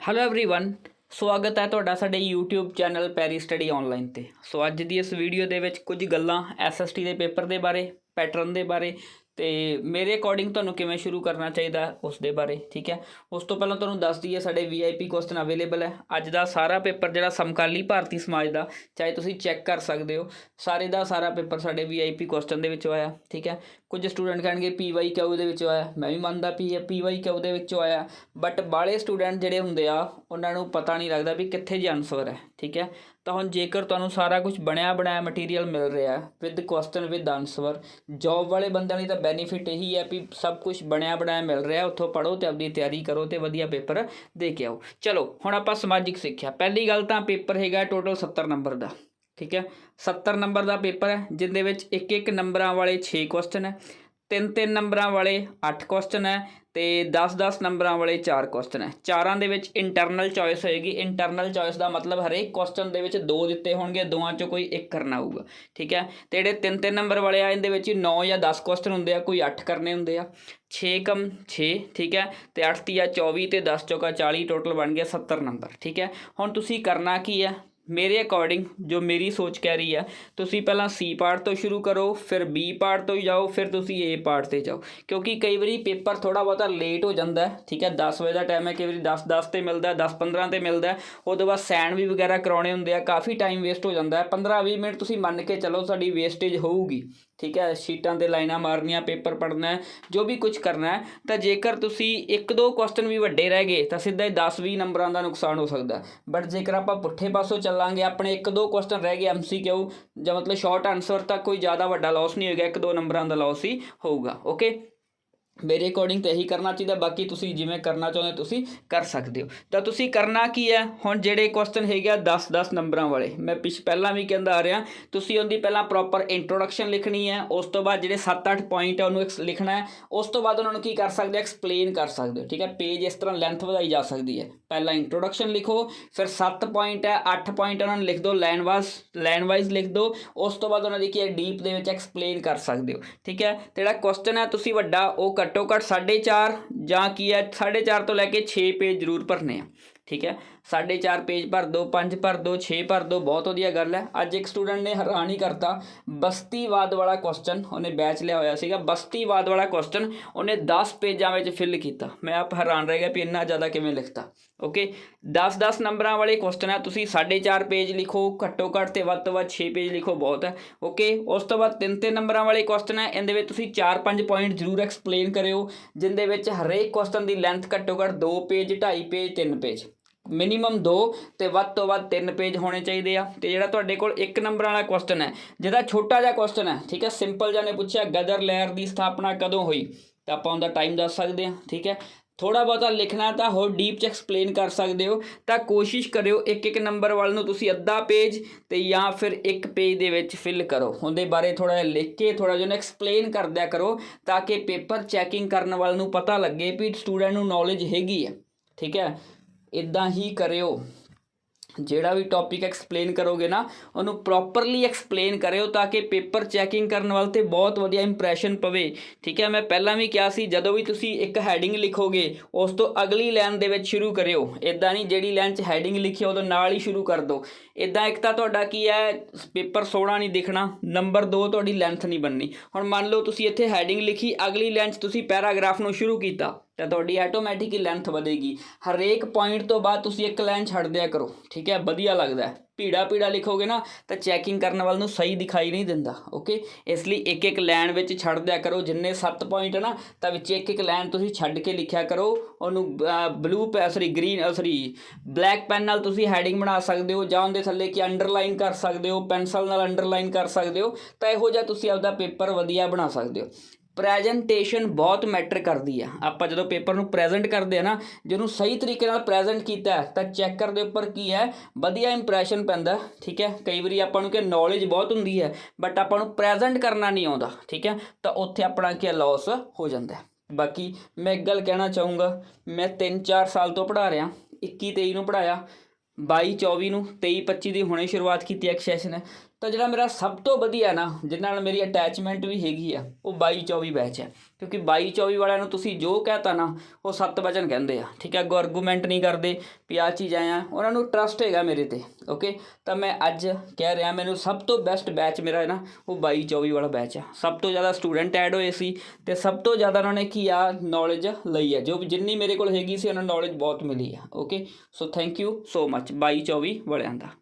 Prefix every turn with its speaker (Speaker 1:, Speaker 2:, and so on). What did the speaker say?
Speaker 1: Hello everyone ਸਵਾਗਤ ਹੈ ਤੁਹਾਡਾ ਸਾਡੇ YouTube channel Pari study online ਤੇ ਸੋ ਅੱਜ ਦੀ ਇਸ ਵੀਡੀਓ ਦੇ ਵਿੱਚ ਕੁਝ ਗੱਲਾਂ SST ਦੇ ਪੇਪਰ ਦੇ ਬਾਰੇ ਪੈਟਰਨ ਦੇ ਬਾਰੇ ਤੇ ਮੇਰੇ ਅਕੋਰਡਿੰਗ ਤੁਹਾਨੂੰ ਕਿਵੇਂ ਸ਼ੁਰੂ ਕਰਨਾ ਚਾਹੀਦਾ ਉਸ ਦੇ ਬਾਰੇ, ਠੀਕ ਹੈ? ਉਸ ਤੋਂ ਪਹਿਲਾਂ ਤੁਹਾਨੂੰ ਦੱਸ ਦਈਏ, ਸਾਡੇ VIP ਕੁਐਸਚਨ ਅਵੇਲੇਬਲ ਹੈ। ਅੱਜ ਦਾ ਸਾਰਾ ਪੇਪਰ ਜਿਹੜਾ ਸਮਕਾਲੀ ਭਾਰਤੀ ਸਮਾਜ ਦਾ, ਚਾਹੇ ਤੁਸੀਂ ਚੈੱਕ ਕਰ ਸਕਦੇ ਹੋ, ਸਾਰੇ ਦਾ ਸਾਰਾ ਪੇਪਰ ਸਾਡੇ VIP ਕੁਐਸਚਨ ਦੇ ਵਿੱਚੋਂ ਆਇਆ ਠੀਕ ਹੈ? ਕੁਝ ਸਟੂਡੈਂਟ ਕਹਿਣਗੇ PY ਕਿਉਂ ਦੇ ਵਿੱਚੋਂ ਆਇਆ ਮੈਂ ਵੀ ਮੰਨਦਾ ਪੀ PY ਕਿਉਂ ਦੇ ਵਿੱਚੋਂ ਆਇਆ ਬਟ ਬਾਲੇ ਸਟੂਡੈਂਟ ਜਿਹੜੇ ਹੁੰਦੇ ਆ, ਉਹਨਾਂ ਨੂੰ ਪਤਾ ਨਹੀਂ ਲੱਗਦਾ ਵੀ ਕਿੱਥੇ ਜੀ ਆਨਸਰ ਹੈ, ਠੀਕ ਹੈ? ਤਾਂ ਹੁਣ ਜੇਕਰ ਤੁਹਾਨੂੰ ਸਾਰਾ ਕੁਝ ਬਣਿਆ ਬਣਾਇਆ ਮਟੀਰੀਅਲ ਮਿਲ ਰਿਹਾ with question with answer job ਵਾਲੇ ਬੰਦਿਆਂ ਲਈ ਤਾਂ ਬੈਨੀਫਿਟ ਇਹੀ ਹੈ ਵੀ ਸਭ ਕੁਝ ਬਣਿਆ ਬਣਾਇਆ ਮਿਲ ਰਿਹਾ, ਉੱਥੋਂ ਪੜੋ ਤੇ ਆਪਣੀ ਤਿਆਰੀ ਕਰੋ ਤੇ ਵਧੀਆ ਪੇਪਰ ਦੇ ਕੇ ਆਓ। ਚਲੋ, ਹੁਣ ਆਪਾਂ ਸਮਾਜਿਕ ਸਿੱਖਿਆ। ਪਹਿਲੀ ਗੱਲ ਤਾਂ ਪੇਪਰ ਹੈਗਾ ਟੋਟਲ 70 ਨੰਬਰ ਦਾ, ਠੀਕ ਹੈ? 70 ਨੰਬਰ ਦਾ ਪੇਪਰ ਹੈ, ਜਿੰਦੇ ਵਿੱਚ ਇੱਕ ਇੱਕ ਨੰਬਰਾਂ ਵਾਲੇ 6 ਕੁਐਸਚਨ ਹੈ। ਤਿੰਨ ਤਿੰਨ ਨੰਬਰਾਂ ਵਾਲੇ 8 ਕੁਐਸਚਨ ਹੈ ਤੇ 10-10 ਨੰਬਰਾਂ ਵਾਲੇ 4 ਕੁਐਸਚਨ ਹੈ। ਚਾਰਾਂ ਦੇ ਵਿੱਚ ਇੰਟਰਨਲ ਚੋਇਸ ਹੋਏਗੀ। ਇੰਟਰਨਲ ਚੋਇਸ ਦਾ ਮਤਲਬ ਹਰੇਕ ਕੁਐਸਚਨ ਦੇ ਵਿੱਚ ਦੋ ਦਿੱਤੇ ਹੋਣਗੇ, ਦੋਵਾਂ ਚੋਂ ਕੋਈ ਇੱਕ ਕਰਨਾ ਹੋਊਗਾ। ਠੀਕ ਹੈ? ਤੇ ਜਿਹੜੇ ਤਿੰਨ ਤਿੰਨ ਨੰਬਰ ਵਾਲੇ ਆ, ਇਹਦੇ ਵਿੱਚ 9 ਜਾਂ 10 ਕੁਐਸਚਨ ਹੁੰਦੇ ਆ, ਕੋਈ 8 ਕਰਨੇ ਹੁੰਦੇ ਆ। 6 ਕਮ 6 ਠੀਕ ਹੈ? ਤੇ 8 ਤੀਆ 24 ਤੇ 10 ਚੌਕਾ 40 ਟੋਟਲ ਬਣ ਗਿਆ 70 ਨੰਬਰ। ਠੀਕ ਹੈ? ਹੁਣ ਤੁਸੀਂ ਕਰਨਾ ਕੀ ਹੈ? ਮੇਰੇ ਅਕੋਰਡਿੰਗ ਜੋ ਮੇਰੀ ਸੋਚ ਕਹਿ ਰਹੀ ਹੈ ਤੁਸੀਂ ਪਹਿਲਾਂ ਸੀ ਪਾਰਟ ਤੋਂ ਸ਼ੁਰੂ ਕਰੋ, ਫਿਰ ਬੀ ਪਾਰਟ ਤੋਂ ਜਾਓ, ਫਿਰ ਤੁਸੀਂ ਏ ਪਾਰਟ ਤੇ ਜਾਓ। ਕਿਉਂਕਿ ਕਈ ਵਾਰੀ ਪੇਪਰ ਥੋੜਾ ਬਹੁਤਾ ਲੇਟ ਹੋ ਜਾਂਦਾ ਹੈ, ਠੀਕ ਹੈ 10 ਵਜੇ ਦਾ ਟਾਈਮ ਹੈ, ਕਈ ਵਾਰੀ 10 10 ਤੇ ਮਿਲਦਾ 10 15 ਤੇ ਮਿਲਦਾ ਉਹਦੇ ਬਾਅਦ ਸੈਂਡ ਵੀ ਵਗੈਰਾ ਕਰਾਉਣੇ ਹੁੰਦੇ ਆ, ਕਾਫੀ ਟਾਈਮ ਵੇਸਟ ਹੋ ਜਾਂਦਾ ਹੈ। 15 20 ਮਿੰਟ ਤੁਸੀਂ ਮੰਨ ਕੇ ਚੱਲੋ ਸਾਡੀ ਵੇਸਟੇਜ ਹੋਊਗੀ, ਠੀਕ ਹੈ, ਸ਼ੀਟਾਂ ਤੇ ਲਾਈਨਾਂ ਮਾਰਨੀਆਂ, ਪੇਪਰ ਪੜ੍ਹਨਾ ਜੋ ਵੀ ਕੁਝ ਕਰਨਾ ਹੈ, ਤਾਂ ਜੇਕਰ ਤੁਸੀਂ ਇੱਕ ਦੋ ਕੁਐਸਚਨ ਵੀ ਵੱਡੇ ਰਹਿ ਗਏ, ਤਾਂ ਸਿੱਧਾ ਹੀ 10 20 ਨੰਬਰਾਂ ਦਾ ਨੁਕਸਾਨ ਹੋ ਸਕਦਾ ਬਟ ਜੇਕਰ ਆਪਾਂ ਪੁੱਠੇ ਪਾਸੋਂ ਚੱਲ ਚੱਲਾਂਗੇ ਆਪਣੇ ਇੱਕ ਦੋ ਕੁਐਸਚਨ ਰਹਿ ਗਏ ਐਮਸੀਕਿਊ ਜਾਂ ਮਤਲਬ ਸ਼ਾਰਟ ਆਨਸਰ ਤਾਂ ਕੋਈ ਜ਼ਿਆਦਾ ਵੱਡਾ ਲਾਸ ਨਹੀਂ ਹੋਏਗਾ, ਇੱਕ ਦੋ ਨੰਬਰਾਂ ਦਾ ਲਾਸ ਹੀ ਹੋਊਗਾ ਓਕੇ ਮੇਰੇ ਅਕੋਰਡਿੰਗ ਤਾਂ ਇਹੀ ਕਰਨਾ ਚਾਹੀਦਾ, ਬਾਕੀ ਤੁਸੀਂ ਜਿਵੇਂ ਕਰਨਾ ਚਾਹੁੰਦੇ ਤੁਸੀਂ ਕਰ ਸਕਦੇ ਹੋ। ਤਾਂ ਤੁਸੀਂ ਕਰਨਾ ਕੀ ਹੈ? ਹੁਣ ਜਿਹੜੇ ਕੁਐਸਚਨ ਹੈਗੇ ਆ 10 10 ਨੰਬਰਾਂ ਵਾਲੇ। ਮੈਂ ਪਿਛ, ਪਹਿਲਾਂ ਵੀ ਕਹਿੰਦਾ ਆ ਰਿਹਾ, ਤੁਸੀਂ ਉਹਦੀ ਪਹਿਲਾਂ ਪ੍ਰੋਪਰ ਇੰਟਰੋਡਕਸ਼ਨ ਲਿਖਣੀ ਹੈ, ਉਸ ਤੋਂ ਬਾਅਦ ਜਿਹੜੇ 7-8 ਪੁਆਇੰਟ ਆ, ਉਹਨੂੰ ex- ਲਿਖਣਾ ਹੈ। ਉਸ ਤੋਂ ਬਾਅਦ ਉਹਨਾਂ ਨੂੰ ਕੀ ਕਰ ਸਕਦੇ ਐਕਸਪਲੇਨ ਕਰ ਸਕਦੇ ਹੋ, ਠੀਕ ਹੈ? ਪੇਜ ਇਸ ਤਰ੍ਹਾਂ ਲੈਂਥ ਵਧਾਈ ਜਾ ਸਕਦੀ ਹੈ। ਪਹਿਲਾਂ ਇੰਟਰੋਡਕਸ਼ਨ ਲਿਖੋ, ਫਿਰ 7 ਪੁਆਇੰਟ ਹੈ 8 ਪੁਆਇੰਟ ਉਹਨਾਂ ਨੂੰ ਲਿਖ ਦਿਓ ਲਾਈਨ ਵਾਈਜ਼ ਲਾਈਨ ਵਾਈਜ਼ ਲਿਖ ਦਿਓ ਉਸ ਤੋਂ ਬਾਅਦ ਉਹਨਾਂ ਦੀ ਕੀ ਹੈ? ਡੀਪ ਦੇ ਵਿੱਚ ਐਕਸਪਲੇਨ ਕਰ ਸਕਦੇ ਹੋ, ਠੀਕ ਹੈ? ਤੇ ਜਿਹੜਾ ਕੁਐਸਚਨ ਹੈ, ਤੁਸੀਂ ਵੱਡਾ ਉਹ ਘੱਟੋ ਘੱਟ 4.5 ਜਾਂ ਕੀ ਹੈ 4.5 ਤੋਂ ਲੈ ਕੇ 6 ਪੇਜ ਜ਼ਰੂਰ ਭਰਨੇ ਆ। ਠੀਕ ਹੈ? 4.5 ਪੇਜ ਭਰ ਦਿਓ 5 ਭਰ ਦਿਓ 6 ਭਰ ਦਿਓ ਬਹੁਤ ਵਧੀਆ ਗੱਲ ਹੈ। ਅੱਜ ਇੱਕ ਸਟੂਡੈਂਟ ਨੇ ਹੈਰਾਨ ਹੀ ਕਰਤਾ, ਬਸਤੀਵਾਦ ਵਾਲਾ ਕੁਐਸਚਨ ਉਹਨੇ ਬੈਚ ਲਿਆ ਹੋਇਆ ਸੀਗਾ। ਬਸਤੀਵਾਦ ਵਾਲਾ ਕੁਐਸਚਨ ਉਹਨੇ 10 ਪੇਜਾਂ ਵਿੱਚ ਫਿਲ ਕੀਤਾ। ਮੈਂ ਆਪ ਹੈਰਾਨ ਰਹਿ ਗਿਆ ਵੀ ਇੰਨਾ ਜ਼ਿਆਦਾ ਕਿਵੇਂ ਲਿਖਤਾ। ਓਕੇ 10-10 ਨੰਬਰਾਂ ਵਾਲੇ ਕੁਐਸਚਨ ਹੈ ਤੁਸੀਂ 4.5 ਪੇਜ ਲਿਖੋ, ਘੱਟੋ ਘੱਟ ਤੇ ਵੱਧ ਤੋਂ ਵੱਧ 6 ਪੇਜ ਲਿਖੋ, ਬਹੁਤ ਹੈ। ਓਕੇ ਉਸ ਤੋਂ ਬਾਅਦ 3-3 ਨੰਬਰਾਂ ਵਾਲੇ ਕੁਐਸਚਨ ਹੈ ਇਹਦੇ ਵਿੱਚ ਤੁਸੀਂ 4-5 ਪੁਆਇੰਟ ਜ਼ਰੂਰ ਐਕਸਪਲੇਨ ਕਰਿਓ, ਜਿੰਦੇ ਵਿੱਚ ਹਰੇਕ ਕੁਐਸਚਨ ਦੀ ਲੈਂਥ ਘੱਟੋ ਘੱਟ 2 ਪੇਜ 2.5 ਪੇਜ 3 ਪੇਜ। ਮਿਨੀਮਮ 2 ਤੇ ਵੱਧ ਤੋਂ ਵੱਧ 3 ਪੇਜ ਹੋਣੇ ਚਾਹੀਦੇ ਆ। ਤੇ ਜਿਹੜਾ ਤੁਹਾਡੇ ਕੋਲ 1 ਨੰਬਰ ਵਾਲਾ ਕੁਐਸਚਨ ਹੈ, ਜਿਹਦਾ ਛੋਟਾ ਜਿਹਾ ਕੁਐਸਚਨ ਹੈ, ਠੀਕ ਹੈ ਸਿੰਪਲ ਜਿਹਾ ਨੇ ਪੁੱਛਿਆ, ਗਦਰ ਲਹਿਰ ਦੀ ਸਥਾਪਨਾ ਕਦੋਂ ਹੋਈ? ਤਾਂ ਆਪਾਂ ਉਹਦਾ ਟਾਈਮ ਦੱਸ ਸਕਦੇ ਹਾਂ, ਠੀਕ ਹੈ। ਥੋੜਾ ਬਹੁਤਾ ਲਿਖਣਾ ਤਾਂ ਹੋਰ ਡੀਪ ਚ ਐਕਸਪਲੇਨ ਕਰ ਸਕਦੇ ਹੋ। ਤਾਂ ਕੋਸ਼ਿਸ਼ ਕਰਿਓ ਇੱਕ ਇੱਕ ਨੰਬਰ ਵੱਲ ਨੂੰ ਤੁਸੀਂ ਅੱਧਾ ਪੇਜ ਤੇ ਜਾਂ ਫਿਰ ਇੱਕ ਪੇਜ ਦੇ ਵਿੱਚ ਫਿਲ ਕਰੋ। ਉਹਦੇ ਬਾਰੇ ਥੋੜਾ ਜਿਹਾ ਲਿਖ ਕੇ ਥੋੜਾ ਜਿਹਾ ਐਕਸਪਲੇਨ ਕਰਦਿਆ ਕਰੋ ਤਾਂ ਕਿ ਪੇਪਰ ਚੈਕਿੰਗ ਕਰਨ ਵਾਲ ਨੂੰ ਪਤਾ ਲੱਗੇ ਵੀ ਸਟੂਡੈਂਟ ਨੂੰ ਨੌਲੇਜ ਹੈਗੀ ਹੈ, ਠੀਕ ਹੈ। ਇਦਾਂ ਹੀ ਕਰਿਓ। ਜਿਹੜਾ ਵੀ ਟੌਪਿਕ ਐਕਸਪਲੇਨ ਕਰੋਗੇ ਨਾ, ਉਹਨੂੰ ਪ੍ਰੋਪਰਲੀ ਐਕਸਪਲੇਨ ਕਰਿਓ ਤਾਂ ਕਿ ਪੇਪਰ ਚੈਕਿੰਗ ਕਰਨ ਵਾਲ ਤੇ ਬਹੁਤ ਵਧੀਆ ਇੰਪ੍ਰੈਸ਼ਨ ਪਵੇ। ਠੀਕ ਹੈ, ਮੈਂ ਪਹਿਲਾਂ ਵੀ ਕਿਹਾ ਸੀ, ਜਦੋਂ ਵੀ ਤੁਸੀਂ ਇੱਕ ਹੈਡਿੰਗ ਲਿਖੋਗੇ, ਉਸ ਤੋਂ ਅਗਲੀ ਲਾਈਨ ਦੇ ਵਿੱਚ ਸ਼ੁਰੂ ਕਰਿਓ। ਇਦਾਂ ਨਹੀਂ, ਜਿਹੜੀ ਲਾਈਨ 'ਚ ਹੈਡਿੰਗ ਲਿਖੀ ਆ ਨਾਲ ਹੀ ਸ਼ੁਰੂ ਕਰ ਦਿਓ ਇਦਾਂ ਇੱਕ ਤਾਂ ਤੁਹਾਡਾ ਕੀ ਹੈ ਪੇਪਰ ਸੋਹਣਾ ਨਹੀਂ ਦਿਖਣਾ ਨੰਬਰ 2 ਤੁਹਾਡੀ ਲੈਂਥ ਨਹੀਂ ਬਣਨੀ। ਹੁਣ ਮੰਨ ਲਓ ਤੁਸੀਂ ਇੱਥੇ ਹੈਡਿੰਗ ਲਿਖੀ, ਅਗਲੀ ਲਾਈਨ 'ਚ ਤੁਸੀਂ ਪੈਰਾਗ੍ਰਾਫ ਨੂੰ ਸ਼ੁਰੂ ਕੀਤਾ। ਤਾਂ ਤੁਹਾਡੀ ਆਟੋਮੈਟਿਕ ਹੀ ਲੈਂਥ ਵਧੇਗੀ। ਹਰੇਕ ਪੁਆਇੰਟ ਤੋਂ ਬਾਅਦ ਤੁਸੀਂ ਇੱਕ ਲਾਈਨ ਛੱਡ ਦਿਆ ਕਰੋ, ਠੀਕ ਹੈ? ਵਧੀਆ ਲੱਗਦਾ ਹੈ। ਭੀੜਾ ਭੀੜਾ ਲਿਖੋਗੇ ਨਾ, ਤਾਂ ਚੈਕਿੰਗ ਕਰਨ ਵਾਲ ਨੂੰ ਸਹੀ ਦਿਖਾਈ ਨਹੀਂ ਦਿੰਦਾ ਓਕੇ ਇਸ ਲਈ ਇੱਕ ਇੱਕ ਲਾਈਨ ਵਿੱਚ ਛੱਡ ਦਿਆ ਕਰੋ। ਜਿੰਨੇ 7 ਪੁਆਇੰਟ ਨਾ, ਤਾਂ ਵਿੱਚ ਇੱਕ ਇੱਕ ਲਾਈਨ ਤੁਸੀਂ ਛੱਡ ਕੇ ਲਿਖਿਆ ਕਰੋ। ਉਹਨੂੰ blue sorry green sorry black pen ਨਾਲ ਤੁਸੀਂ ਹੈਡਿੰਗ ਬਣਾ ਸਕਦੇ ਹੋ, ਜਾਂ ਉਹਦੇ ਥੱਲੇ ਕੀ ਅੰਡਰਲਾਈਨ ਕਰ ਸਕਦੇ ਹੋ ਪੈਨਸਲ ਨਾਲ ਅੰਡਰਲਾਈਨ ਕਰ ਸਕਦੇ ਹੋ, ਤਾਂ ਇਹੋ ਜਿਹਾ ਤੁਸੀਂ ਆਪਦਾ ਪੇਪਰ ਵਧੀਆ ਬਣਾ ਸਕਦੇ ਹੋ। ਪ੍ਰੈਜੈਂਟੇਸ਼ਨ ਬਹੁਤ ਮੈਟਰ ਕਰਦੀ ਆ। ਆਪਾਂ ਜਦੋਂ ਪੇਪਰ ਨੂੰ ਪ੍ਰੈਜ਼ੈਂਟ ਕਰਦੇ ਆ ਨਾ ਜਿਹਨੂੰ ਸਹੀ ਤਰੀਕੇ ਨਾਲ ਪ੍ਰੈਜ਼ੈਂਟ ਕੀਤਾ ਤਾਂ ਚੈੱਕਰ ਦੇ ਉੱਪਰ ਕੀ ਹੈ, ਵਧੀਆ ਇੰਪ੍ਰੈਸ਼ਨ ਪੈਂਦਾ, ਠੀਕ ਹੈ? ਕਈ ਵਾਰੀ ਆਪਾਂ ਨੂੰ ਕਿ ਨੌਲੇਜ ਬਹੁਤ ਹੁੰਦੀ ਹੈ ਬਟ ਆਪਾਂ ਨੂੰ ਪ੍ਰੈਜ਼ੈਂਟ ਕਰਨਾ ਨਹੀਂ ਆਉਂਦਾ, ਠੀਕ ਹੈ? ਤਾਂ ਉੱਥੇ ਆਪਣਾ ਕੀ ਲਾਸ ਹੋ ਜਾਂਦਾ ਬਾਕੀ ਮੈਂ ਇੱਕ ਗੱਲ ਕਹਿਣਾ ਚਾਹੂੰਗਾ, ਮੈਂ 3-4 ਸਾਲ ਤੋਂ ਪੜ੍ਹਾ ਰਿਹਾ 21 23 ਨੂੰ ਪੜਾਇਆ 22 24 ਨੂੰ 23 25 ਦੀ ਹੁਣੇ ਸ਼ੁਰੂਆਤ ਕੀਤੀ ਇੱਕ ਸੈਸ਼ਨ ਹੈ ਤਾਂ ਜਿਹੜਾ ਮੇਰਾ ਸਭ ਤੋਂ ਵਧੀਆ ਨਾ ਜਿਨ੍ਹਾਂ ਨਾਲ ਮੇਰੀ ਅਟੈਚਮੈਂਟ ਵੀ ਹੈਗੀ ਆ, ਉਹ 22 24 ਬੈਚ ਹੈ। ਕਿਉਂਕਿ 22 24 ਵਾਲਿਆਂ ਨੂੰ ਤੁਸੀਂ ਜੋ ਕਹਤਾ ਨਾ, ਉਹ ਸੱਤ ਵਚਨ ਕਹਿੰਦੇ ਆ। ਠੀਕ ਹੈ, ਅੱਗੋਂ ਆਰਗੂਮੈਂਟ ਨਹੀਂ ਕਰਦੇ ਵੀ ਆਹ ਚੀਜ਼ ਆਇਆ ਉਹਨਾਂ ਨੂੰ ਟਰਸਟ ਹੈਗਾ ਮੇਰੇ ਤੇ ਓਕੇ ਤਾਂ ਮੈਂ ਅੱਜ ਕਹਿ ਰਿਹਾ, ਮੈਨੂੰ ਸਭ ਤੋਂ ਬੈਸਟ ਬੈਚ ਮੇਰਾ ਹੈ ਨਾ, ਉਹ 22 24 ਵਾਲਾ ਬੈਚ ਆ। ਸਭ ਤੋਂ ਜ਼ਿਆਦਾ ਸਟੂਡੈਂਟ ਐਡ ਹੋਏ ਸੀ ਤੇ ਸਭ ਤੋਂ ਜ਼ਿਆਦਾ ਉਹਨਾਂ ਨੇ ਕੀ ਆ ਨੌਲੇਜ ਲਈ ਹੈ ਜੋ ਵੀ ਜਿੰਨੀ ਮੇਰੇ ਕੋਲ ਹੈਗੀ ਸੀ, ਉਹਨਾਂ ਨੂੰ ਨੌਲੇਜ ਬਹੁਤ ਮਿਲੀ ਆ okay so thank you so much 22 24 ਵਾਲਿਆਂ ਦਾ।